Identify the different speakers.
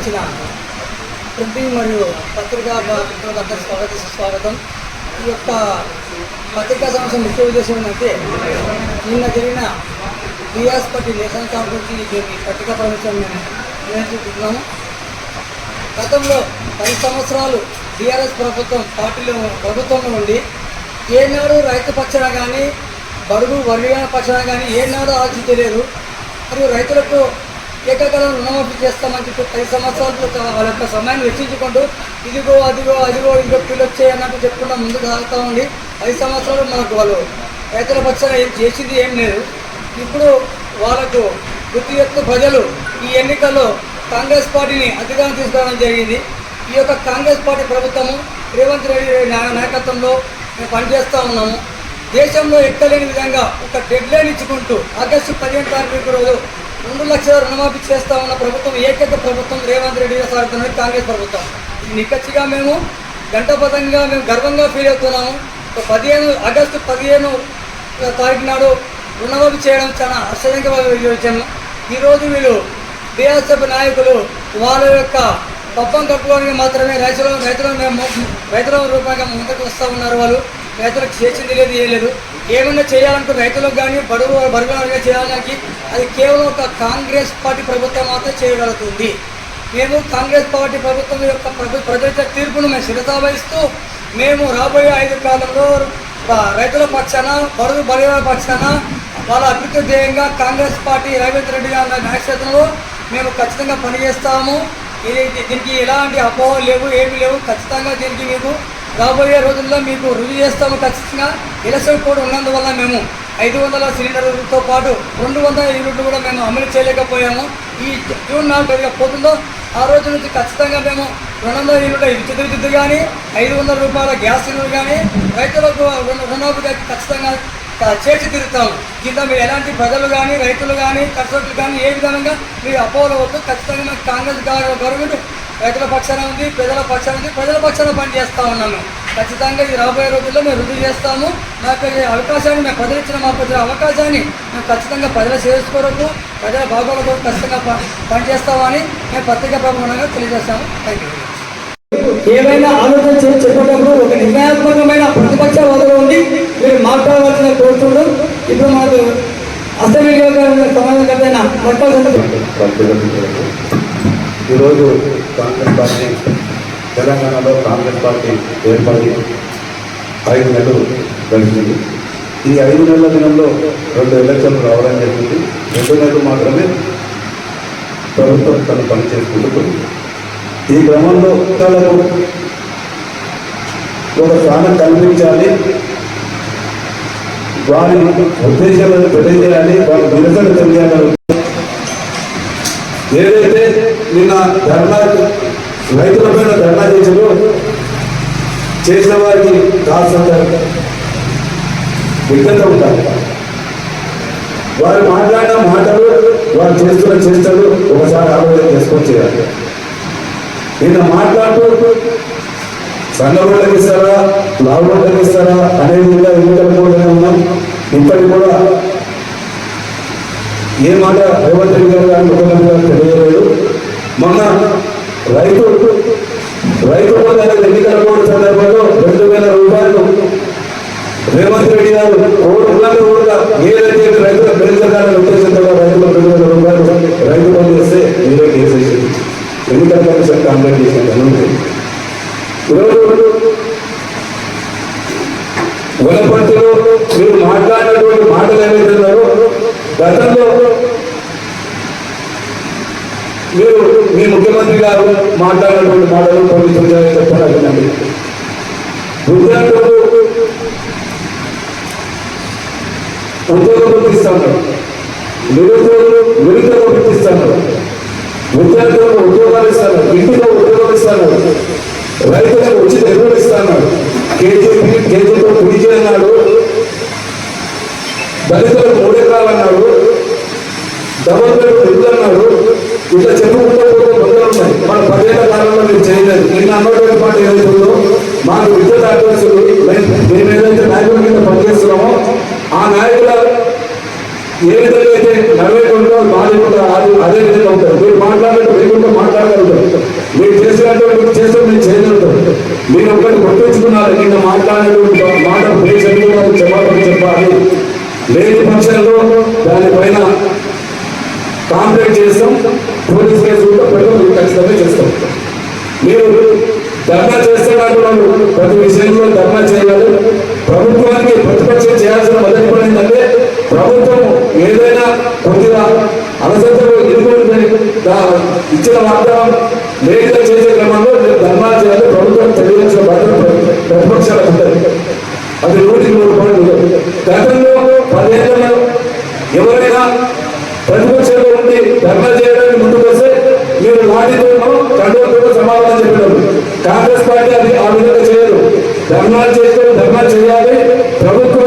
Speaker 1: వచ్చిన ప్రతి మరియు పత్రికా మిత్రులందరూ స్వాగత స్వాగతం ఈ యొక్క పత్రికా సంస్థ ముఖ్య ఉద్దేశం ఏంటంటే నిన్న జరిగిన టీఆర్ఎస్ పార్టీ నేషనల్ కాన్ఫరెన్స్ ఈ పత్రికా ప్రవేశం మేము నిర్వహించుకుంటున్నాము గతంలో పది సంవత్సరాలు టీఆర్ఎస్ ప్రభుత్వం పార్టీలో ప్రభుత్వంలో ఉండి ఏనాడు రైతు పక్షాన కానీ బడుగు వర్గీయ పక్షాన కానీ ఏనాడు ఆలోచించలేదు. మరియు రైతులకు ఏకకాలం రుణమాఫీ చేస్తామని చెప్పి పది సంవత్సరాలు వాళ్ళ యొక్క సమయాన్ని వెచ్చించుకుంటూ ఇదిగో అదిగో అదిగో ఇదిగో పిల్లలు వచ్చాయి అన్నట్టు చెప్పుకుంటూ ముందుకు సాగుతూ ఉండి పది సంవత్సరాలు మనకు వాళ్ళు రైతుల పక్షాన ఏం చేసింది ఏం లేదు. ఇప్పుడు వాళ్ళకు ప్రతి ఒక్క ప్రజలు ఈ ఎన్నికల్లో కాంగ్రెస్ పార్టీని అధికారం తీసుకోవడం జరిగింది. ఈ యొక్క కాంగ్రెస్ పార్టీ ప్రభుత్వము రేవంత్ రెడ్డి నాయకత్వంలో మేము పనిచేస్తూ ఉన్నాము. దేశంలో ఎక్కలేని విధంగా ఒక డెడ్ లైన్ ఇచ్చుకుంటూ ఆగస్టు పదిహేను తారీఖు రోజు రెండు లక్షల రుణమాఫీ చేస్తా ఉన్న ప్రభుత్వం ఏకైక ప్రభుత్వం రేవంత్ రెడ్డి సాగుతున్నది కాంగ్రెస్ ప్రభుత్వం. ఇది నిక్కచ్చిగా మేము గంటపదంగా మేము గర్వంగా ఫీల్ అవుతున్నాము. పదిహేను ఆగస్టు పదిహేను తారీఖు నాడు రుణమాఫీ చేయడం చాలా ఆశ్చర్యంగా విషయము ఈరోజు వీళ్ళు బీఆర్ఎస్ఎఫ్ నాయకులు వాళ్ళ యొక్క పప్పం కట్టుకోవడానికి మాత్రమే రైతుల రైతుల రైతుల రూపంగా ముందుకు వస్తూ ఉన్నారు వాళ్ళు. రైతులకు చేసింది లేదు ఏ లేదు. ఏమైనా చేయాలంటే రైతులకు కానీ బరువు బడుగు చేయాలని అది కేవలం ఒక కాంగ్రెస్ పార్టీ ప్రభుత్వం మాత్రం చేయగలుగుతుంది. మేము కాంగ్రెస్ పార్టీ ప్రభుత్వం యొక్క ప్రభు ప్రజల తీర్పును మేము శిరసా వహిస్తూ మేము రాబోయే ఐదు కాలంలో రైతుల పక్షాన పరుగు బలిన పక్షాన వాళ్ళ అభివృద్ధి ధ్యేయంగా కాంగ్రెస్ పార్టీ రేవంత్ రెడ్డి గారి నాయకత్వంలో మేము ఖచ్చితంగా పనిచేస్తాము. ఇది దీనికి ఎలాంటి అపోహ లేవు ఏమీ లేవు. ఖచ్చితంగా దీనికి మీకు రాబోయే రోజుల్లో మీకు రుజువు చేస్తాము ఖచ్చితంగా. ఎలక్షన్ కోడ్ ఉన్నందువల్ల మేము ఐదు వందల సిలిండర్లతో పాటు రెండు వందల యూనిట్లు కూడా మేము అమలు చేయలేకపోయాము. ఈ జూన్ నాలుగు తేదీగా పోతుందో ఆ రోజు నుంచి ఖచ్చితంగా మేము రెండు వందల యూనిట్ల విద్యుత్ విద్యుత్ కానీ ఐదు వందల రూపాయల గ్యాస్ సిలిండర్ కానీ రైతులకు రుణ- ఖచ్చితంగా చేర్చి చేసి తిరుగుతాం కింద మీరు ఎలాంటి ప్రజలు కానీ రైతులు కానీ కర్షకులు కానీ ఏ విధంగా మీరు అపోహలు వద్దు ఖచ్చితంగా మాకు కాంగ్రెస్ గవర్నమెంట్ రైతుల పక్షాన ఉంది ప్రజల పక్షాన ఉంది ప్రజల పక్షాన పనిచేస్తూ ఉన్నాము. ఖచ్చితంగా ఈ రాబోయే రోజుల్లో మేము రుజువు చేస్తాము. మాకు అవకాశాన్ని మేము ప్రజలు ఇచ్చిన మా ప్రజల అవకాశాన్ని మేము ఖచ్చితంగా ప్రజల శ్రేయస్ కొరకు ప్రజల బాగోగుల కొరకు ఖచ్చితంగా ప- పనిచేస్తామని మేము పత్రికా ప్రమాణంగా తెలియజేస్తాము. థ్యాంక్ యూ ఏమైనా ఆలోచన చేసి చెప్పేటప్పుడు ఒక నిర్ణయాత్మకమైన ప్రతిపక్ష వాదన ఉండి మీరు మాట్లాడవలసిన కోరుతుండ్రు ఇప్పుడు మనకు అసెంబ్లీ సమాధానకర్త
Speaker 2: కదైన ఈరోజు కాంగ్రెస్ పార్టీ తెలంగాణలో కాంగ్రెస్ పార్టీ ఏర్పడి ఐదు నెలలు గడిచింది. ఈ ఐదు నెలల దినంలో రెండు ఎలక్షన్లు రావడం జరిగింది రెండు నెలలు మాత్రమే ప్రభుత్వం తను పని ఈ క్రమంలో తనకు ఒక స్థానం కల్పించాలి. వారి ఉద్దేశాలను తెలియజేయాలి వారి నిరసన తెలియాలని. ఏదైతే నిన్న ధర్నా రైతుల పైన ధర్నా చేసారు చేసిన వారికి కాల్సంత విఘ్నత ఉండాలి వారు మాట్లాడిన మాటలు వారు చేస్తున్న చేష్టలు ఒకసారి ఆలోచన చేసుకొని చేయాలి. నిన్న మాట్లాడుతూ సన్న రోడ్లకు ఇస్తారా లావు రోడ్లకు ఇస్తారా అనేది కూడా ఎన్నికల ఉన్నాం. ఇప్పటికి కూడా ఏ మాట రేవంత్ రెడ్డి గారు కానీ ముఖ్యమంత్రి గారు తెలియలేదు మొన్న రైతు రైతు బంధు అనేది ఎన్నికల కోడ్ సందర్భంలో రెండు వేల రూపాయలు రేవంత్ రెడ్డి గారు కోడ్ ఉన్నది కూడా ఏదైతే రైతుల పెంచడానికి ఉద్దేశంతో రైతులకు రెండు వేల రూపాయలు రైతు బంధు ఇస్తే మీరే కేసేసింది ఎన్నికల కమిషన్ కంప్లైంట్ చేసిన ఈరోజు గుణపంతులు మీరు మాట్లాడినటువంటి మాటలు ఏవైతే గతంలో మీరు మీ ముఖ్యమంత్రి గారు మాట్లాడినటువంటి మాటలు కొన్ని సూచనలు చెప్పాలండి విద్యార్థులకు ఉద్యోగం గుర్తిస్తాను నిరుద్యోగులు నిరుద్యోగం గుర్తిస్తాను విద్యార్థులకు ఉద్యోగాలు ఇస్తాను ఇంటిలో ఉద్యోగాలు ఇస్తాను రైతులకు ఉచిత ఎరువులు ఇస్తాను కేజీ కేజీతో కుడి అన్నాడు దళితులకు మూడు ఎకరాలు అన్నాడు డబల్ బెడ్ ఇల్లు అన్నాడు ఇట్లా చెప్పుకుంటూ పోతే వందలు ఉన్నాయి మన పదేళ్ళ కాలంలో మీరు చేయలేదు నేను అన్నటువంటి మాట ఏదైతుందో మాకు విద్య అడ్రస్సులు మేము ఏదైతే నాయకుల కింద పనిచేస్తున్నామో ఆ నాయకుల ఏ విధంగా అయితే నడవేయకుండా బాధకుండా అది అదే విధంగా ఉంటారు మీరు మాట్లాడినట్టు వేయకుండా మాట్లాడగలుగుతారు మీరు చేసినటువంటి మీరు చేస్తే మీరు చేయగలుగుతారు మీరు ఒకటి గుర్తుంచుకున్నారు నిన్న మాట్లాడినటువంటి మాట ప్రేక్షకులు చెప్పాలని చెప్పాలి లేని పక్షంలో దానిపైన కాంప్లైంట్ చేస్తాం పోలీస్ కేసు కూడా పెట్టుకుని ఖచ్చితంగా చేస్తాం. మీరు ధర్నా చేస్తున్నటువంటి ప్రతి విషయంలో ధర్నా చేయాలి. ప్రభుత్వానికి ప్రతిపక్షం చేయాల్సిన మొదటి పని ఏంటంటే ప్రభుత్వం ఏదైనా కొద్దిగా అలసత్వం ఎదుర్కొని ఇచ్చిన వాగ్దానం లేటుగా చేసే క్రమంలో మీరు ధర్నా చేయాలి. ప్రభుత్వం తెలియజేసిన బాధ్యత ప్రతిపక్షాలకు ఉంటుంది. అది నూటికి నూరు పాయింట్లు గతంలో పదేళ్ళలో ఎవరైనా ప్రతిపక్షంలో ఉండి ధర్నా చేయడానికి ముందుకు వస్తే మీరు లాఠీతోనో కండువతో సమాధానం చెప్పారు కాంగ్రెస్ పార్టీ అది ఆ విధంగా చేయదు. ధర్నాలు చేస్తే ధర్నా చేయాలి. ప్రభుత్వం